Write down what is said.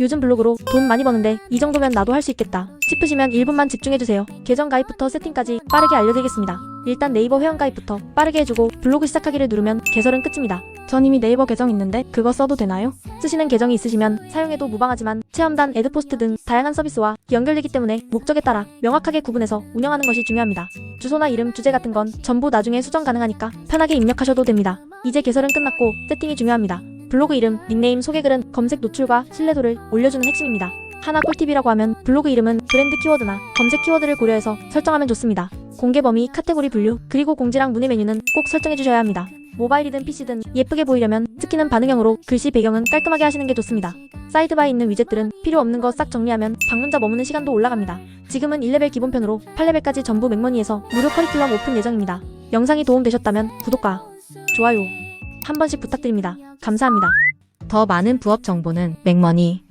요즘 블로그로 돈 많이 버는데 이 정도면 나도 할 수 있겠다 싶으시면 1분만 집중해주세요. 계정 가입부터 세팅까지 빠르게 알려드리겠습니다. 일단 네이버 회원 가입부터 빠르게 해주고 블로그 시작하기를 누르면 개설은 끝입니다. 전 이미 네이버 계정 있는데 그거 써도 되나요? 쓰시는 계정이 있으시면 사용해도 무방하지만 체험단, 애드포스트 등 다양한 서비스와 연결되기 때문에 목적에 따라 명확하게 구분해서 운영하는 것이 중요합니다. 주소나 이름, 주제 같은 건 전부 나중에 수정 가능하니까 편하게 입력하셔도 됩니다. 이제 개설은 끝났고 세팅이 중요합니다. 블로그 이름, 닉네임, 소개글은 검색 노출과 신뢰도를 올려주는 핵심입니다. 하나 꿀팁이라고 하면 블로그 이름은 브랜드 키워드나 검색 키워드를 고려해서 설정하면 좋습니다. 공개 범위, 카테고리 분류, 그리고 공지랑 문의 메뉴는 꼭 설정해 주셔야 합니다. 모바일이든 PC든 예쁘게 보이려면 스키는 반응형으로 글씨 배경은 깔끔하게 하시는 게 좋습니다. 사이드바에 있는 위젯들은 필요 없는 거 싹 정리하면 방문자 머무는 시간도 올라갑니다. 지금은 1레벨 기본편으로 8레벨까지 전부 맥머니에서 무료 커리큘럼 오픈 예정입니다. 영상이 도움되셨다면 구독과 좋아요 한 번씩 부탁드립니다. 감사합니다. 더 많은 부업 정보는 맥머니